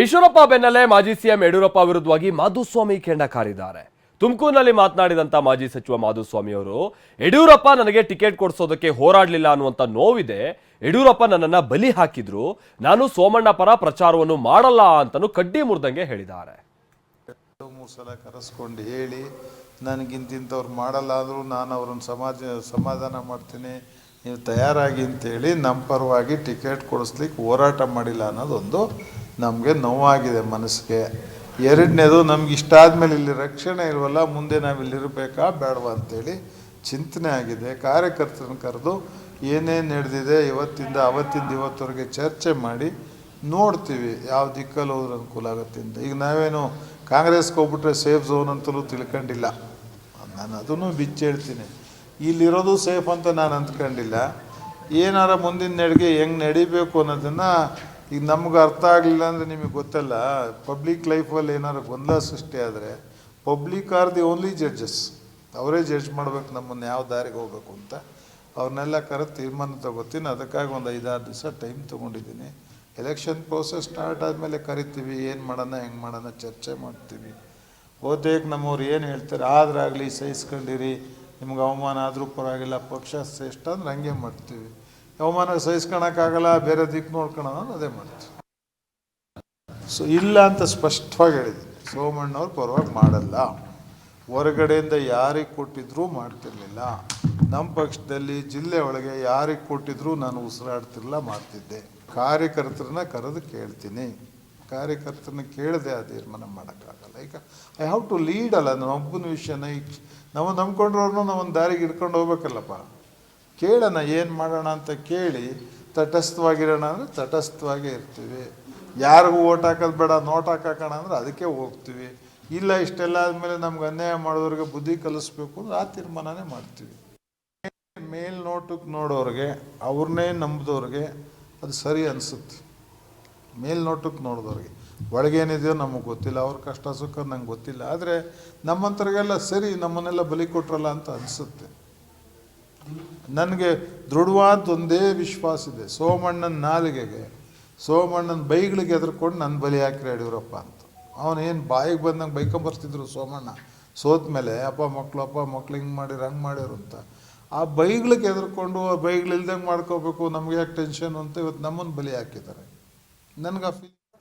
ಈಶ್ವರಪ್ಪ ಬೆನ್ನಲ್ಲೇ ಮಾಜಿ ಸಿಎಂ ಯಡಿಯೂರಪ್ಪ ವಿರುದ್ಧವಾಗಿ ಮಾಧುಸ್ವಾಮಿ ಕೆಂಡ ಕಾರಿದ್ದಾರೆ. ತುಮಕೂರಿನಲ್ಲಿ ಮಾತನಾಡಿದಂತ ಮಾಜಿ ಸಚಿವ ಮಾಧುಸ್ವಾಮಿ ಅವರು, ಯಡಿಯೂರಪ್ಪ ನನಗೆ ಟಿಕೆಟ್ ಕೊಡಿಸೋದಕ್ಕೆ ಹೋರಾಡಲಿಲ್ಲ ಅನ್ನುವಂತ ನೋವಿದೆ. ಯಡಿಯೂರಪ್ಪ ನನ್ನನ್ನ ಬಲಿ ಹಾಕಿದ್ರು. ನಾನು ಸೋಮಣ್ಣ ಪರ ಪ್ರಚಾರವನ್ನು ಮಾಡಲ್ಲ ಅಂತಲೂ ಕಡ್ಡಿ ಮುರಿದಂಗೆ ಹೇಳಿದ್ದಾರೆ. ಮೂರು ಸಲ ಕರೆಸ್ಕೊಂಡು ಹೇಳಿ, ನನಗಿಂತಿಂಥವ್ರು ಮಾಡಲ್ಲ ಆದರೂ ನಾನು ಅವ್ರನ್ನ ಸಮಾಜ, ಸಮಾಧಾನ ಮಾಡ್ತೀನಿ, ನೀವು ತಯಾರಾಗಿ ಅಂತೇಳಿ ನಮ್ಮ ಪರವಾಗಿ ಟಿಕೆಟ್ ಕೊಡಿಸ್ಲಿಕ್ಕೆ ಹೋರಾಟ ಮಾಡಿಲ್ಲ ಅನ್ನೋದೊಂದು ನಮಗೆ ನೋವಾಗಿದೆ ಮನಸ್ಸಿಗೆ. ಎರಡನೇದು ನಮ್ಗೆ ಇಷ್ಟ ಆದಮೇಲೆ ಇಲ್ಲಿ ರಕ್ಷಣೆ ಇಲ್ವಲ್ಲ, ಮುಂದೆ ನಾವು ಇಲ್ಲಿರಬೇಕಾ ಬೇಡವಾ ಅಂತೇಳಿ ಚಿಂತನೆ ಆಗಿದೆ. ಕಾರ್ಯಕರ್ತರನ್ನ ಕರೆದು ಏನೇನು ನಡೆದಿದೆ ಇವತ್ತಿಂದ, ಅವತ್ತಿಂದ ಇವತ್ತವರೆಗೆ ಚರ್ಚೆ ಮಾಡಿ ನೋಡ್ತೀವಿ ಯಾವ ದಿಕ್ಕಲ್ಲಿ ಹೋದ್ರೆ ಅನುಕೂಲ ಆಗುತ್ತೆ ಅಂತ. ಈಗ ನಾವೇನು ಕಾಂಗ್ರೆಸ್ಗೆ ಹೋಗ್ಬಿಟ್ರೆ ಸೇಫ್ ಝೋನ್ ಅಂತಲೂ ತಿಳ್ಕೊಂಡಿಲ್ಲ. ನಾನು ಅದನ್ನು ಬಿಚ್ಚಿ ಹೇಳ್ತೀನಿ. ಇಲ್ಲಿರೋದು ಸೇಫ್ ಅಂತ ನಾನು ಅಂದ್ಕೊಂಡಿಲ್ಲ. ಏನಾರ ಮುಂದಿನ ನಡಿಗೆ ಹೆಂಗೆ ನಡಿಬೇಕು ಅನ್ನೋದನ್ನು ಈಗ ನಮ್ಗೆ ಅರ್ಥ ಆಗಲಿಲ್ಲ ಅಂದರೆ ನಿಮಗೆ ಗೊತ್ತಲ್ಲ ಪಬ್ಲಿಕ್ ಲೈಫಲ್ಲಿ ಏನಾದ್ರು ಗೊಂದಲ ಸೃಷ್ಟಿ ಆದರೆ public are the only judges ಅವರೇ ಜಡ್ಜ್ ಮಾಡ್ಬೇಕು, ನಮ್ಮನ್ನು ಯಾವ ದಾರಿಗೆ ಹೋಗ್ಬೇಕು ಅಂತ. ಅವ್ರನ್ನೆಲ್ಲ ಕರೆದು ತೀರ್ಮಾನ ತಗೋತೀನಿ. ಅದಕ್ಕಾಗಿ ಒಂದು ಐದಾರು ದಿವಸ ಟೈಮ್ ತೊಗೊಂಡಿದ್ದೀನಿ. ಎಲೆಕ್ಷನ್ ಪ್ರೋಸೆಸ್ ಸ್ಟಾರ್ಟ್ ಆದಮೇಲೆ ಕರಿತೀವಿ, ಏನು ಮಾಡೋಣ, ಹೆಂಗೆ ಮಾಡೋಣ, ಚರ್ಚೆ ಮಾಡ್ತೀವಿ. ಓದೇಕ್ ನಮ್ಮವ್ರು ಏನು ಹೇಳ್ತಾರೆ, ಆದ್ರಾಗಲಿ ಸಹಿಸ್ಕೊಂಡಿರಿ, ನಿಮ್ಗೆ ಅವಮಾನ ಆದರೂ ಪರವಾಗಿಲ್ಲ, ಪಕ್ಷ ಶ್ರೇಷ್ಠ ಅಂದ್ರೆ ಹಂಗೆ ಮಾಡ್ತೀವಿ. ಅವಮಾನ ಸಹಿಸ್ಕೊಳಕ್ಕಾಗಲ್ಲ, ಬೇರೆ ದಿಕ್ಕು ನೋಡ್ಕೊಳ ಅದೇ ಮಾಡ್ತೀವಿ ಸೊ ಇಲ್ಲ ಅಂತ ಸ್ಪಷ್ಟವಾಗಿ ಹೇಳಿದ್ದೀನಿ ಸೋಮಣ್ಣವ್ರು ಪರವಾಗಿ ಮಾಡಲ್ಲ. ಹೊರಗಡೆಯಿಂದ ಯಾರಿಗೆ ಕೊಟ್ಟಿದ್ರೂ ಮಾಡ್ತಿರ್ಲಿಲ್ಲ. ನಮ್ಮ ಪಕ್ಷದಲ್ಲಿ ಜಿಲ್ಲೆ ಒಳಗೆ ಯಾರಿಗೆ ಕೊಟ್ಟಿದ್ರೂ ನಾನು ಉಸಿರಾಡ್ತಿರ್ಲಿಲ್ಲ, ಮಾಡ್ತಿದ್ದೆ. ಕಾರ್ಯಕರ್ತರನ್ನ ಕರೆದು ಕೇಳ್ತೀನಿ. ಕಾರ್ಯಕರ್ತರನ್ನ ಕೇಳದೆ ಆ ತೀರ್ಮಾನ ಮಾಡೋಕ್ಕಾಗಲ್ಲ. ಈಗ ಐ ಹ್ಯಾವ್ ಟು ಲೀಡ್ ಅಲ್ಲ ನಾನು ಒಬ್ಬನ ವಿಷಯನ ಈಗ ನಾವು ನಂಬ್ಕೊಂಡ್ರವ್ರನ್ನೂ ನಾವೊಂದು ದಾರಿಗೆ ಹಿಡ್ಕೊಂಡು ಹೋಗ್ಬೇಕಲ್ಲಪ್ಪ. ಕೇಳೋಣ, ಏನು ಮಾಡೋಣ ಅಂತ ಕೇಳಿ ತಟಸ್ಥವಾಗಿರೋಣ ಅಂದರೆ ತಟಸ್ಥವಾಗೇ ಇರ್ತೀವಿ. ಯಾರಿಗೂ ಓಟ್ ಹಾಕೋದು ಬೇಡ, ನೋಟ್ ಹಾಕೋಣ ಅಂದರೆ ಅದಕ್ಕೆ ಹೋಗ್ತೀವಿ. ಇಲ್ಲ, ಇಷ್ಟೆಲ್ಲ ಆದಮೇಲೆ ನಮ್ಗೆ ಅನ್ಯಾಯ ಮಾಡೋರಿಗೆ ಬುದ್ಧಿ ಕಲಿಸ್ಬೇಕು ಅಂದ್ರೆ ಆ ತೀರ್ಮಾನನೇ ಮಾಡ್ತೀವಿ. ಮೇಲ್ನೋಟಕ್ಕೆ ನೋಡೋರಿಗೆ ಅವ್ರನ್ನೇ ನಂಬಿದವ್ರಿಗೆ ಅದು ಸರಿ ಅನಿಸುತ್ತೆ. ಮೇಲ್ನೋಟಕ್ಕೆ ನೋಡಿದವ್ರಿಗೆ ಒಳಗೇನಿದೆಯೋ ನಮಗೆ ಗೊತ್ತಿಲ್ಲ, ಅವ್ರ ಕಷ್ಟ ಸುಖ ನಂಗೆ ಗೊತ್ತಿಲ್ಲ. ಆದರೆ ನಮ್ಮಂಥವ್ರಿಗೆಲ್ಲ ಸರಿ, ನಮ್ಮನ್ನೆಲ್ಲ ಬಲಿ ಕೊಟ್ರಲ್ಲ ಅಂತ ಅನಿಸುತ್ತೆ. ನನಗೆ ದೃಢವಾದ ಒಂದೇ ವಿಶ್ವಾಸ ಇದೆ. ಸೋಮಣ್ಣನ ನಾಲಿಗೆಗೆ, ಸೋಮಣ್ಣನ ಬೈಗಳಿಗೆ ಎದ್ರಕೊಂಡು ನನ್ನ ಬಲಿ ಹಾಕಿರಿ ಯಡಿಯೂರಪ್ಪ ಅಂತ. ಅವನೇನು ಬಾಯಿಗೆ ಬಂದಂಗೆ ಬೈಕೊಂಬರ್ತಿದ್ರು ಸೋಮಣ್ಣ. ಸೋತ ಮೇಲೆ ಅಪ್ಪ ಮಕ್ಕಳು ಅಪ್ಪ ಮಕ್ಳು ಹಿಂಗೆ ಮಾಡಿರು, ಹಂಗೆ ಮಾಡ್ಯಾರು ಅಂತ. ಆ ಬೈಗಳಿಗೆ ಎದ್ರಕೊಂಡು ಆ ಬೈಗಳಿಲ್ದಂಗೆ ಮಾಡ್ಕೋಬೇಕು, ನಮಗೆ ಯಾಕೆ ಟೆನ್ಷನ್ ಅಂತ ಇವತ್ತು ನಮ್ಮನ್ನು ಬಲಿ ಹಾಕಿದ್ದಾರೆ ನನಗೆ ಆ